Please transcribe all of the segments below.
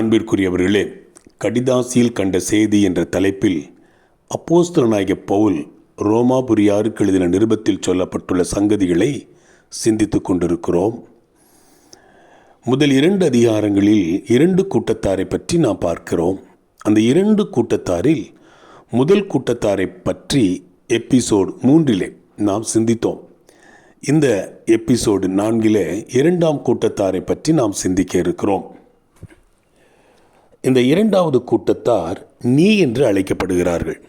அன்பிற்குரியவர்களே கடிதாசியில் கண்ட செய்தி என்ற தலைப்பில் அப்போஸ்தலனாகிய பவுல் ரோமாபுரியாருக்கு எழுதின நிருபத்தில் சொல்லப்பட்டுள்ள சங்கதிகளை சிந்தித்துக் கொண்டிருக்கிறோம். முதல் இரண்டு அதிகாரங்களில் இரண்டு கூட்டத்தாரை பற்றி நாம் பார்க்கிறோம். அந்த இரண்டு கூட்டத்தாரில் முதல் கூட்டத்தாரை பற்றி எபிசோடு மூன்றிலே நாம் சிந்தித்தோம். இந்த எபிசோடு நான்கிலே இரண்டாம் கூட்டத்தாரை பற்றி நாம் சிந்திக்க இருக்கிறோம். இந்த இரண்டாவது கூட்டத்தார் நீ என்று அழைக்கப்படுகிறார்கள்.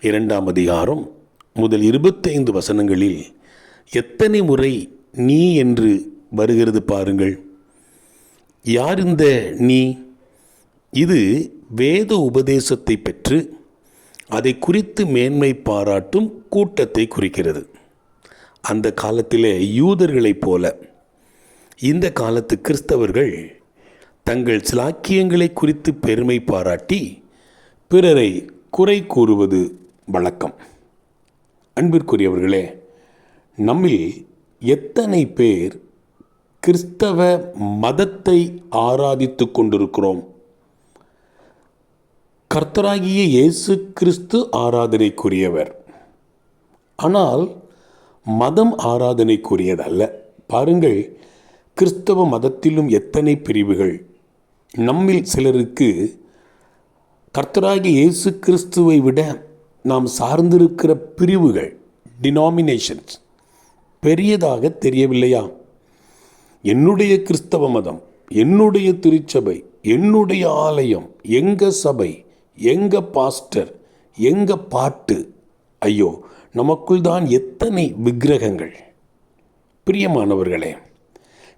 இரண்டாம் அதிகாரம் முதல் இருபத்தைந்து வசனங்களில் எத்தனை முறை நீ என்று வருகிறது பாருங்கள். யார் இந்த நீ? இது வேத உபதேசத்தை பெற்று அதை குறித்து மேன்மை பாராட்டும் கூட்டத்தை குறிக்கிறது. அந்த காலத்திலே யூதர்களைப் போல இந்த காலத்து கிறிஸ்தவர்கள் தங்கள் சிலாக்கியங்களை குறித்து பெருமை பாராட்டி பிறரை குறை கூறுவது வழக்கம். அன்பிற்குரியவர்களே நம்மில் எத்தனை பேர் கிறிஸ்தவ மதத்தை ஆராதித்து கொண்டிருக்கிறோம்? கர்த்தராகிய இயேசு கிறிஸ்து ஆராதனைக்குரியவர். ஆனால் மதம் ஆராதனைக்குரியதல்ல. பாருங்கள் கிறிஸ்தவ மதத்திலும் எத்தனை பிரிவுகள் நம்மில் சிலருக்கு கர்த்தராகி இயேசு கிறிஸ்துவை விட நாம் சார்ந்திருக்கிற பிரிவுகள் டினாமினேஷன்ஸ் பெரியதாக தெரியவில்லையா? என்னுடைய கிறிஸ்தவ மதம் என்னுடைய திருச்சபை என்னுடைய ஆலயம் எங்க சபை எங்க பாஸ்டர் எங்க பாட்டு? ஐயோ நமக்குள் தான் எத்தனை விக்கிரகங்கள்? பிரியமானவர்களே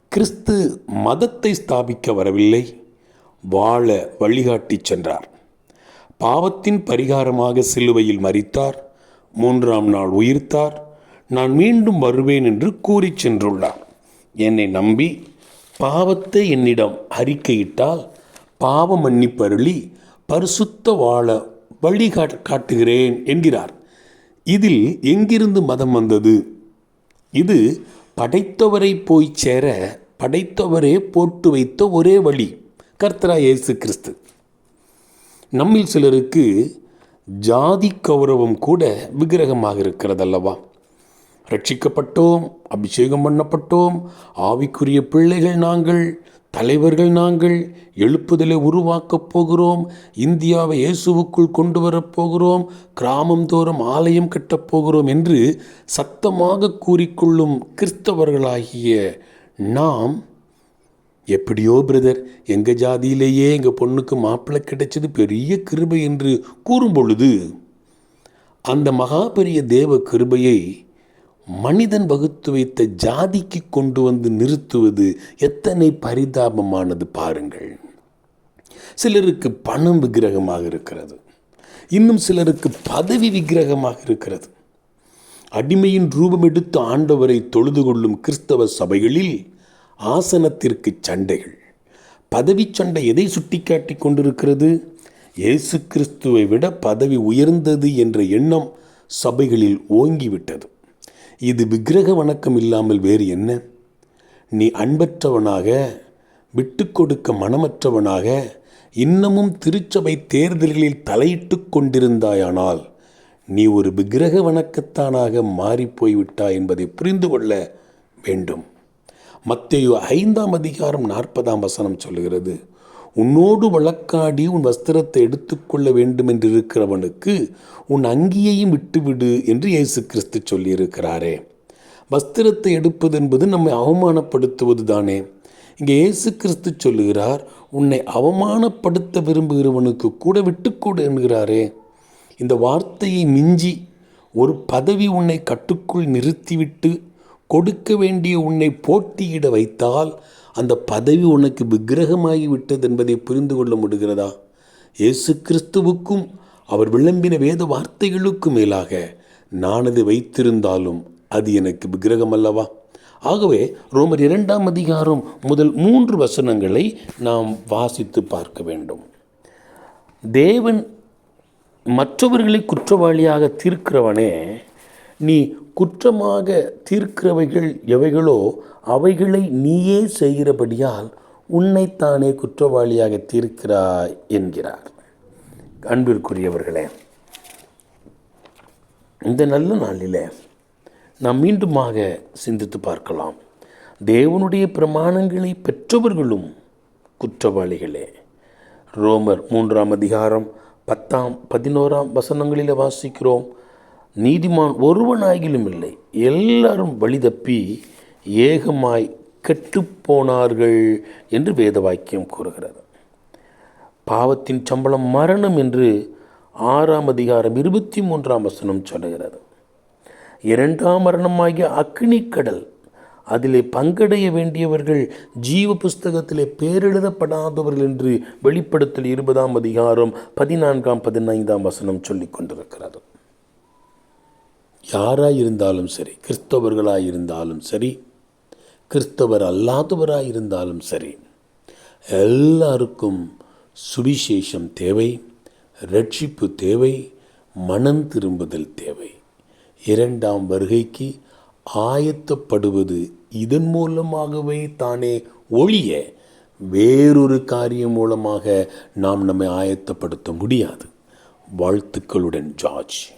கிறிஸ்து மதத்தை ஸ்தாபிக்க வரவில்லை. வாழ வழிகாட்டி சென்றார். பாவத்தின் பரிகாரமாக சிலுவையில் மறித்தார் மூன்றாம் நாள் உயிர்த்தார். நான் மீண்டும் வருவேன் என்று கூறி சென்றுள்ளார். என்னை நம்பி பாவத்தை என்னிடம் அறிக்கையிட்டால் பாவ மன்னிப்பருளி பரிசுத்த வாழ வழி காட்டுகிறேன் என்கிறார். இதில் எங்கிருந்து மதம் வந்தது? இது படைத்தவரை போய் சேர படைத்தவரே போட்டு வைத்த ஒரே வழி. கர்த்தரா இயேசு கிறிஸ்து. நம்மில் சிலருக்கு ஜாதி கௌரவம் கூட விக்கிரகமாக இருக்கிறதல்லவா? ரட்சிக்கப்பட்டோம் அபிஷேகம் பண்ணப்பட்டோம் ஆவிக்குரிய பிள்ளைகள் நாங்கள் தலைவர்கள் நாங்கள் எழுப்புதலை உருவாக்கப் போகிறோம் இந்தியாவை இயேசுவுக்குள் கொண்டு வரப் போகிறோம் கிராமம் தோறும் ஆலயம் கட்டப் போகிறோம் என்று சத்தமாக கூறிக்கொள்ளும் கிறிஸ்தவர்களாகிய நாம் எப்படியோ பிரதர் எங்கள் ஜாதியிலேயே எங்கள் பொண்ணுக்கு மாப்பிள்ளை கிடைச்சது பெரிய கிருபை என்று கூறும் பொழுது அந்த மகா பெரிய தேவ கிருபையை மனிதன் வகுத்து வைத்த ஜாதிக்கு கொண்டு வந்து நிறுத்துவது எத்தனை பரிதாபமானது பாருங்கள். சிலருக்கு பணம் விக்கிரகமாக இருக்கிறது. இன்னும் சிலருக்கு பதவி விக்கிரகமாக இருக்கிறது. அடிமையின் ரூபம் எடுத்து ஆண்டவரை தொழுது கொள்ளும் கிறிஸ்தவ சபைகளில் ஆசனத்திற்கு சண்டைகள். பதவி சண்டை எதை சுட்டிக்காட்டி கொண்டிருக்கிறது? இயேசு கிறிஸ்துவை விட பதவி உயர்ந்தது என்ற எண்ணம் சபைகளில் ஓங்கிவிட்டது. இது விக்கிரக வணக்கம் இல்லாமல் வேறு என்ன? நீ அன்பற்றவனாக விட்டு கொடுக்க மனமற்றவனாக இன்னமும் திருச்சபை தேர்தல்களில் தலையிட்டு கொண்டிருந்தாயானால் நீ ஒரு விக்கிரக வணக்கத்தானாக மாறிப்போய்விட்டாய் என்பதை புரிந்து கொள்ள வேண்டும். மத்தையோ ஐந்தாம் அதிகாரம் நாற்பதாம் வசனம் சொல்லுகிறது உன்னோடு வழக்காடி உன் வஸ்திரத்தை எடுத்துக்கொள்ள வேண்டும் என்று இருக்கிறவனுக்கு உன் அங்கியையும் விட்டுவிடு என்று இயேசு கிறிஸ்து சொல்லியிருக்கிறாரே. வஸ்திரத்தை எடுப்பது என்பது நம்மை அவமானப்படுத்துவது தானே இங்கே இயேசு கிறிஸ்து சொல்லுகிறார் உன்னை அவமானப்படுத்த விரும்புகிறவனுக்கு கூட விட்டுக்கொடு என்கிறாரே. இந்த வார்த்தையை மிஞ்சி ஒரு பதவி உன்னை கட்டுக்குள் நிறுத்திவிட்டு கொடுக்க வேண்டிய உன்னை போட்டியிட வைத்தால் அந்த பதவி உனக்கு விக்கிரகமாகி விட்டது என்பதை புரிந்து கொள்ள முடிகிறதா? இயேசு கிறிஸ்துவுக்கும் அவர் விளம்பின வேத வார்த்தைகளுக்கும் மேலாக நான் அதை வைத்திருந்தாலும் அது எனக்கு விக்கிரகம் அல்லவா? ஆகவே ரோமர் இரண்டாம் அதிகாரம் முதல் மூன்று வசனங்களை நாம் வாசித்து பார்க்க வேண்டும். தேவன் மற்றவர்களை குற்றவாளியாக தீர்க்கிறவனே நீ குற்றமாக தீர்க்கிறவைகள் எவைகளோ அவைகளை நீயே செய்கிறபடியால் உன்னைத்தானே குற்றவாளியாக தீர்க்கிறாய் என்கிறார். அன்பிற்குரியவர்களே இந்த நல்ல நாளில் நாம் மீண்டுமாக சிந்தித்து பார்க்கலாம். தேவனுடைய பிரமாணங்களை பெற்றவர்களும் குற்றவாளிகளே. ரோமர் மூன்றாம் அதிகாரம் பத்தாம் பதினோராம் வசனங்களில் வாசிக்கிறோம். நீதிமான் ஒருவனாகிலும் இல்லை. எல்லாரும் வழி தப்பி ஏகமாய் கெட்டுப்போனார்கள் என்று வேத வாக்கியம் கூறுகிறது. பாவத்தின் சம்பளம் மரணம் என்று ஆறாம் அதிகாரம் இருபத்தி மூன்றாம் வசனம் சொல்லுகிறது. இரண்டாம் மரணமாகிய அக்னி கடல் அதிலே பங்கடைய வேண்டியவர்கள் ஜீவ புஸ்தகத்திலே பேரெழுதப்படாதவர்கள் என்று வெளிப்படுத்தல் இருபதாம் அதிகாரம் பதினான்காம் பதினைந்தாம் வசனம் சொல்லிக் கொண்டிருக்கிறது. யாராக இருந்தாலும் சரி கிறிஸ்தவர்களாக இருந்தாலும் சரி கிறிஸ்தவர் அல்லாதவராக இருந்தாலும் சரி எல்லாருக்கும் சுவிசேஷம் தேவை ரட்சிப்பு தேவை மனம் திரும்புதல் தேவை. இரண்டாம் வருகைக்கு ஆயத்தப்படுவது இதன் மூலமாகவே தானே ஒழிய வேறொரு காரியம் மூலமாக நாம் நம்மை ஆயத்தப்படுத்த முடியாது. வாழ்த்துக்களுடன் ஜார்ஜ்.